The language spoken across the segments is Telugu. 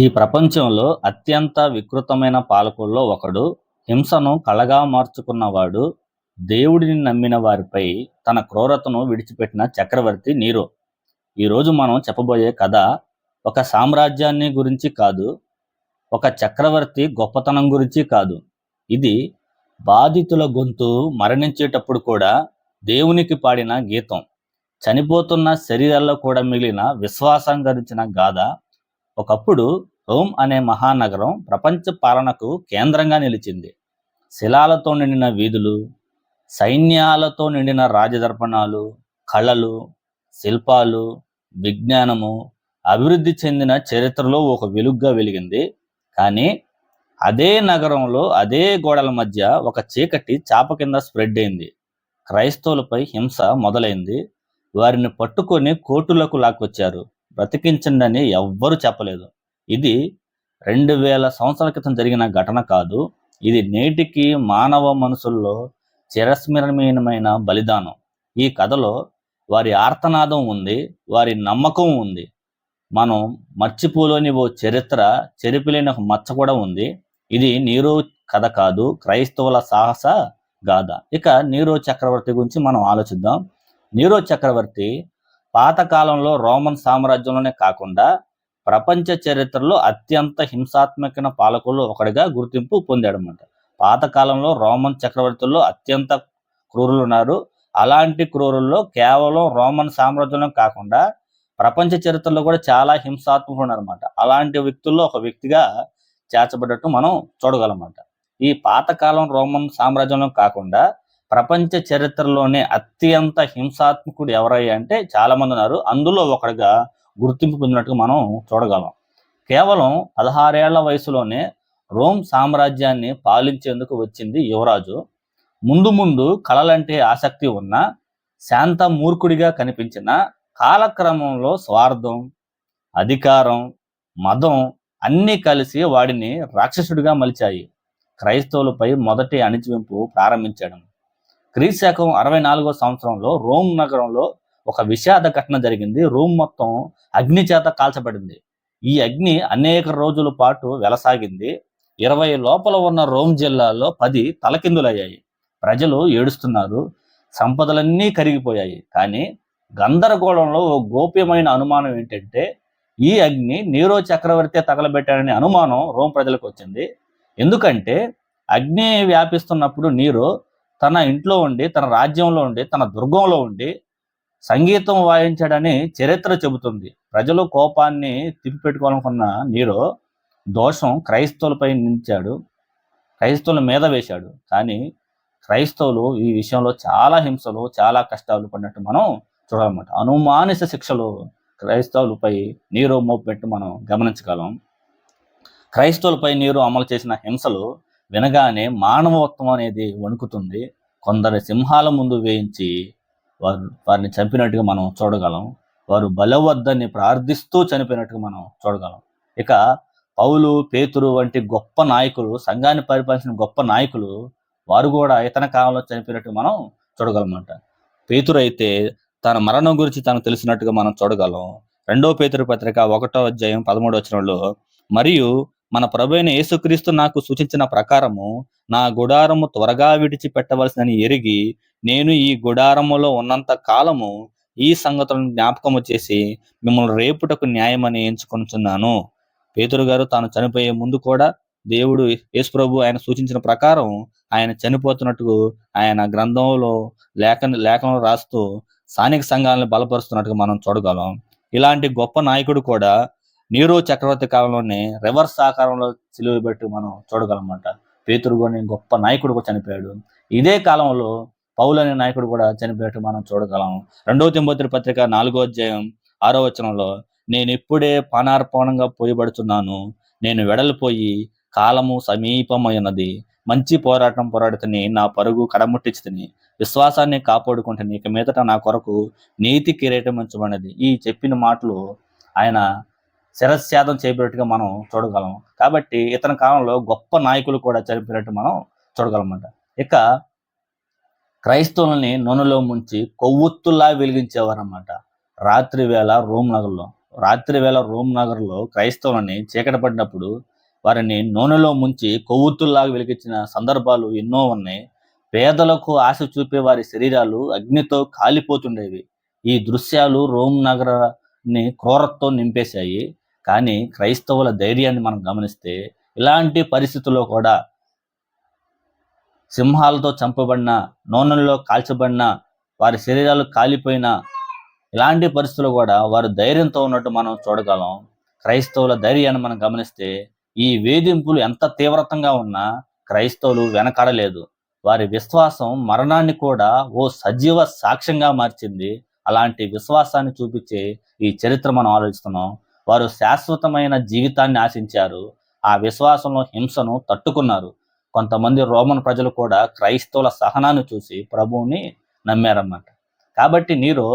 ఈ ప్రపంచంలో అత్యంత వికృతమైన పాలకుల్లో ఒకడు. హింసను కళగా మార్చుకున్నవాడు. దేవుడిని నమ్మిన వారిపై తన క్రూరతను విడిచిపెట్టిన చక్రవర్తి నీరో. ఈరోజు మనం చెప్పబోయే కథ ఒక సామ్రాజ్యాన్ని గురించి కాదు. ఒక చక్రవర్తి గొప్పతనం గురించి కాదు. ఇది బాధితుల గొంతు మరణించేటప్పుడు కూడా దేవునికి పాడిన గీతం. చనిపోతున్న శరీరాల్లో కూడా మిగిలిన విశ్వాసం గరించిన గాథ ఒకప్పుడు రోమ్ అనే మహానగరం ప్రపంచ పాలనకు కేంద్రంగా నిలిచింది. శిలాలతో నిండిన వీధులు సైన్యాలతో నిండిన రాజదర్పణాలు కళలు శిల్పాలు విజ్ఞానము అభివృద్ధి చెందిన చరిత్రలో ఒక వెలుగ్గా వెలిగింది. కానీ అదే నగరంలో అదే గోడల మధ్య ఒక చీకటి చాప కింద స్ప్రెడ్ అయింది. క్రైస్తవులపై హింస మొదలైంది. వారిని పట్టుకొని కోర్టులకు లాక్కొచ్చారు. బ్రతికించండి అని ఎవ్వరూ చెప్పలేదు. ఇది రెండు వేల సంవత్సరాల క్రితం జరిగిన ఘటన కాదు. ఇది నేటికి మానవ మనసుల్లో చిరస్మరణీయమైన బలిదానం. ఈ కథలో వారి ఆర్తనాదం ఉంది వారి నమ్మకం ఉంది. మనం మర్చిపోలేని ఓ చరిత్ర చెరిపిలేని ఒక మచ్చ కూడా ఉంది. ఇది నీరో కథ కాదు క్రైస్తవుల సాహస గాథ. ఇక నీరో చక్రవర్తి గురించి మనం ఆలోచిద్దాం. నీరో చక్రవర్తి పాతకాలంలో రోమన్ సామ్రాజ్యంలోనే కాకుండా ప్రపంచ చరిత్రలో అత్యంత హింసాత్మకమైన పాలకుల్లో ఒకడిగా గుర్తింపు పొందాడనమాట పాతకాలంలో రోమన్ చక్రవర్తుల్లో అత్యంత క్రూరులు ఉన్నారు. అలాంటి క్రూరుల్లో కేవలం రోమన్ సామ్రాజ్యంలో కాకుండా ప్రపంచ చరిత్రలో కూడా చాలా హింసాత్మకులు ఉన్నారన్నమాట. అలాంటి వ్యక్తుల్లో ఒక వ్యక్తిగా చేర్చబడ్డట్టు మనం చూడగలమాట ఈ పాతకాలం రోమన్ సామ్రాజ్యంలో కాకుండా ప్రపంచ చరిత్రలోనే అత్యంత హింసాత్మకుడు ఎవరయ్యా అంటే చాలామంది ఉన్నారు. అందులో ఒకడిగా గుర్తింపు పొందినట్టుగా మనం చూడగలం. కేవలం పదహారేళ్ళ వయసులోనే రోమ్ సామ్రాజ్యాన్ని పాలించేందుకు వచ్చింది యువరాజు. ముందు ముందు కళలంటే ఆసక్తి ఉన్న శాంత మూర్ఖుడిగా కనిపించిన కాలక్రమంలో స్వార్థం అధికారం మదం అన్నీ కలిసి వాడిని రాక్షసుడిగా మలిచాయి. క్రైస్తవులపై మొదటి అణిచివింపు ప్రారంభించడం. క్రీశకం అరవై నాలుగో సంవత్సరంలో రోమ్ నగరంలో ఒక విషాద ఘటన జరిగింది. రోమ్ మొత్తం అగ్ని చేత కాల్చబడింది. ఈ అగ్ని అనేక రోజుల పాటు వెలసాగింది. ఇరవై లోపల ఉన్న రోమ్ జిల్లాలో పది తలకిందులయ్యాయి. ప్రజలు ఏడుస్తున్నారు. సంపదలన్నీ కరిగిపోయాయి. కానీ గందరగోళంలో ఓ గోప్యమైన అనుమానం ఏంటంటే ఈ అగ్ని నీరో చక్రవర్తి తగలబెట్టాడనే అనుమానం రోమ్ ప్రజలకు వచ్చింది. ఎందుకంటే అగ్ని వ్యాపిస్తున్నప్పుడు నీరు తన ఇంట్లో ఉండి తన రాజ్యంలో ఉండి తన దుర్గంలో ఉండి సంగీతం వాయించాడని చరిత్ర చెబుతుంది. ప్రజలు కోపాన్ని తిప్పిపెట్టుకోవాలనుకున్న నీరు దోషం క్రైస్తవులపై నిలిచాడు క్రైస్తవుల మీద వేశాడు. కానీ క్రైస్తవులు ఈ విషయంలో చాలా హింసలు చాలా కష్టాలు పడినట్టు మనం చూడాలన్నమాట. అనుమానిత శిక్షలు క్రైస్తవులపై నీరు మోపెట్టు మనం గమనించగలం. క్రైస్తవులపై నీరు అమలు చేసిన హింసలు వినగానే మానవత్వం అనేది వణుకుతుంది. కొందరు సింహాల ముందు వేయించి వారు వారిని చంపినట్టుగా మనం చూడగలం. వారు బలవద్దని ప్రార్థిస్తూ చనిపోయినట్టుగా మనం చూడగలం. ఇక పౌలు పేతురు వంటి గొప్ప నాయకులు సంఘాన్ని పరిపాలించిన గొప్ప నాయకులు వారు కూడా ఇతన కాలంలో చనిపోయినట్టు మనం చూడగలమంట. పేతురు అయితే తన మరణం గురించి తనకు తెలిసినట్టుగా మనం చూడగలం. రెండో పేతురు పత్రిక ఒకటో అధ్యాయం పదమూడో వచనంలో మరియు మన ప్రభు యేసుక్రీస్తు నాకు సూచించిన ప్రకారము నా గుడారము త్వరగా విడిచిపెట్టవలసిందని ఎరిగి నేను ఈ గుడారములో ఉన్నంత కాలము ఈ సంగతులను జ్ఞాపకము చేసి మిమ్మల్ని రేపుటకు న్యాయమని ఎంచుకొనుచున్నాను. పేతురు గారు తాను చనిపోయే ముందు కూడా దేవుడు యేసుప్రభు ఆయన సూచించిన ప్రకారం ఆయన చనిపోతున్నట్టు ఆయన గ్రంథంలో లేఖ లేఖను రాస్తూ స్థానిక సంఘాలను బలపరుస్తున్నట్టుగా మనం చూడగలం. ఇలాంటి గొప్ప నాయకుడు కూడా నీరో చక్రవర్తి కాలంలోనే రివర్స్ ఆకారంలో సిలువ పెట్టి మనం చూడగలమంట. పేతురు అనే గొప్ప నాయకుడు కూడా చనిపోయాడు. ఇదే కాలంలో పౌలు అనే నాయకుడు కూడా చనిపోయాడు మనం చూడగలం. రెండవ తిమ్మోతి పత్రిక నాలుగో అధ్యాయం ఆరో వచనంలో నేను ఇప్పుడే పానార్పణంగా పోయబడుతున్నాను నేను వెడలిపోయి కాలము సమీపమైనది. మంచి పోరాటం పోరాడుతుని నా పరుగు కడముట్టించుతుని. విశ్వాసాన్ని కాపాడుకుంటుని. ఇక మీదట నా కొరకు నీతి కిరీటం ఉంచబడినది. ఈ చెప్పిన మాటలు ఆయన శిరస్యాదం చేయబడినట్టుగా మనం చూడగలం. కాబట్టి ఇతని కాలంలో గొప్ప నాయకులు కూడా చనిపోయినట్టు మనం చూడగలమంట. ఇక క్రైస్తవులని నూనెలో ముంచి కొవ్వొత్తులా వెలిగించేవారన్నమాట. రాత్రి వేళ రోమ్ నగర్లో రాత్రి వేళ రోమ్ నగర్లో క్రైస్తవులని చీకట పడినప్పుడు వారిని నూనెలో ముంచి కొవ్వొత్తుల్లాగా వెలిగించిన సందర్భాలు ఎన్నో ఉన్నాయి. పేదలకు ఆశ చూపే వారి శరీరాలు అగ్నితో కాలిపోతుండేవి. ఈ దృశ్యాలు రోమ్ నగరాన్ని క్రూరత్వం నింపేశాయి. కానీ క్రైస్తవుల ధైర్యాన్ని మనం గమనిస్తే ఇలాంటి పరిస్థితుల్లో కూడా సింహాలతో చంపబడిన నూనెల్లో కాల్చబడిన వారి శరీరాలు కాలిపోయిన ఇలాంటి పరిస్థితులు కూడా వారు ధైర్యంతో ఉన్నట్టు మనం చూడగలం. క్రైస్తవుల ధైర్యాన్ని మనం గమనిస్తే ఈ వేధింపులు ఎంత తీవ్రతంగా ఉన్నా క్రైస్తవులు వెనకాడలేదు. వారి విశ్వాసం మరణాన్ని కూడా ఓ సజీవ సాక్ష్యంగా మార్చింది. అలాంటి విశ్వాసాన్ని చూపించే ఈ చరిత్ర మనం ఆలోచిస్తున్నాం. వారు శాశ్వతమైన జీవితాన్ని ఆశించారు. ఆ విశ్వాసంలో హింసను తట్టుకున్నారు. కొంతమంది రోమన్ ప్రజలు కూడా క్రైస్తవుల సహనాన్ని చూసి ప్రభువుని నమ్మారన్నమాట. కాబట్టి నీరు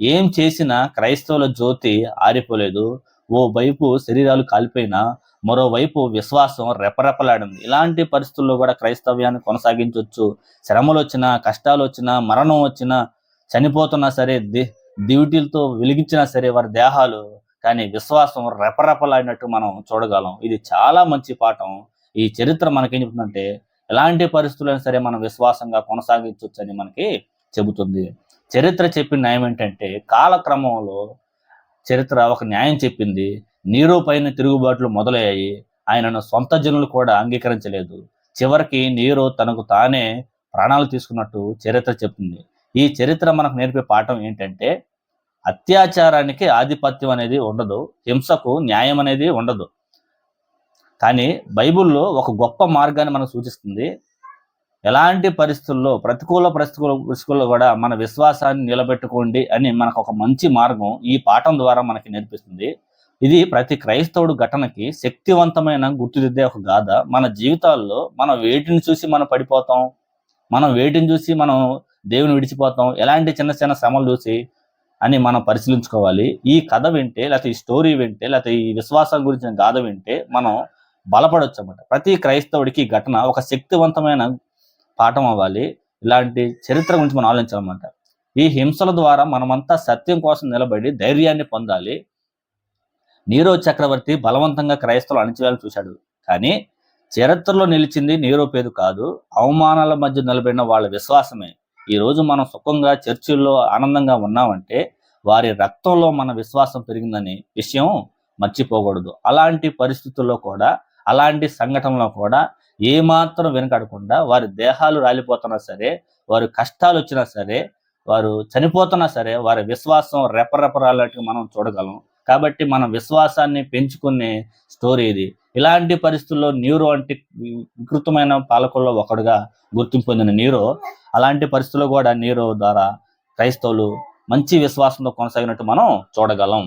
ఏం చేసినా క్రైస్తవుల జ్యోతి ఆరిపోలేదు. ఓ వైపు శరీరాలు కాలిపోయినా మరోవైపు విశ్వాసం రెపరెపలాడింది. ఇలాంటి పరిస్థితుల్లో కూడా క్రైస్తవ్యాన్ని కొనసాగించవచ్చు శ్రమలు వచ్చినా కష్టాలు వచ్చినా మరణం వచ్చినా చనిపోతున్నా సరే ది దివిటీలతో వెలిగించినా సరే వారి దేహాలు కానీ విశ్వాసం రెపరెపలాడినట్టు మనం చూడగలం. ఇది చాలా మంచి పాఠం. ఈ చరిత్ర మనకేం చెబుతుందంటే ఎలాంటి పరిస్థితులైనా సరే మనం విశ్వాసంగా కొనసాగించవచ్చు అని మనకి చెబుతుంది. చరిత్ర చెప్పిన న్యాయం ఏంటంటే కాలక్రమంలో చరిత్ర ఒక న్యాయం చెప్పింది. నీరు పైన తిరుగుబాట్లు మొదలయ్యాయి. ఆయనను సొంత జనులు కూడా అంగీకరించలేదు. చివరికి నీరు తనకు తానే ప్రాణాలు తీసుకున్నట్టు చరిత్ర చెప్తుంది. ఈ చరిత్ర మనకు నేర్పే పాఠం ఏంటంటే అత్యాచారానికి ఆధిపత్యం అనేది ఉండదు హింసకు న్యాయం అనేది ఉండదు. కానీ బైబిల్లో ఒక గొప్ప మార్గాన్ని మనకు సూచిస్తుంది. ఎలాంటి పరిస్థితుల్లో ప్రతికూల పరిస్థితుల పరిస్థితుల్లో కూడా మన విశ్వాసాన్ని నిలబెట్టుకోండి అని మనకు ఒక మంచి మార్గం ఈ పాఠం ద్వారా మనకి నేర్పిస్తుంది. ఇది ప్రతి క్రైస్తవుడు ఘటనకి శక్తివంతమైన గుర్తుదిద్దే ఒక గాథ. మన జీవితాల్లో మనం వేటిని చూసి మనం పడిపోతాం మనం వేటిని చూసి మనం దేవుని విడిచిపోతాం ఎలాంటి చిన్న చిన్న శ్రమలు చూసి అని మనం పరిశీలించుకోవాలి. ఈ కథ వింటే లేకపోతే ఈ స్టోరీ వింటే లేకపోతే ఈ విశ్వాసం గురించిన గాథ వింటే మనం బలపడవచ్చు అన్నమాట ప్రతి క్రైస్తవుడికి ఈ ఘటన ఒక శక్తివంతమైన పాఠం అవ్వాలి. ఇలాంటి చరిత్ర గురించి మనం ఆలోచించాలన్నమాట. ఈ హింసల ద్వారా మనమంతా సత్యం కోసం నిలబడి ధైర్యాన్ని పొందాలి. నీరో చక్రవర్తి బలవంతంగా క్రైస్తవులు అణిచివేయాలని చూశాడు. కానీ చరిత్రలో నిలిచింది నీరో పేరు కాదు. అవమానాల మధ్య నిలబడిన వాళ్ళ విశ్వాసమే. ఈ రోజు మనం సుఖంగా చర్చిల్లో ఆనందంగా ఉన్నామంటే వారి రక్తంలో మన విశ్వాసం పెరిగిందని విషయం మర్చిపోకూడదు. అలాంటి పరిస్థితుల్లో కూడా అలాంటి సంఘటనలో కూడా ఏమాత్రం వెనకాడకుండా వారి దేహాలు రాలిపోతున్నా సరే వారి కష్టాలు వచ్చినా సరే వారు చనిపోతున్నా సరే వారి విశ్వాసం రెపరెపరాలకి మనం చూడగలం. కాబట్టి మన విశ్వాసాన్ని పెంచుకునే స్టోరీ ఇది. ఇలాంటి పరిస్థితుల్లో నీరో అంటే వికృతమైన పాలకుల్లో ఒకడుగా గుర్తింపు పొందిన నీరో అలాంటి పరిస్థితుల్లో కూడా నీరో ద్వారా క్రైస్తవులు మంచి విశ్వాసంతో కొనసాగినట్టు మనం చూడగలం.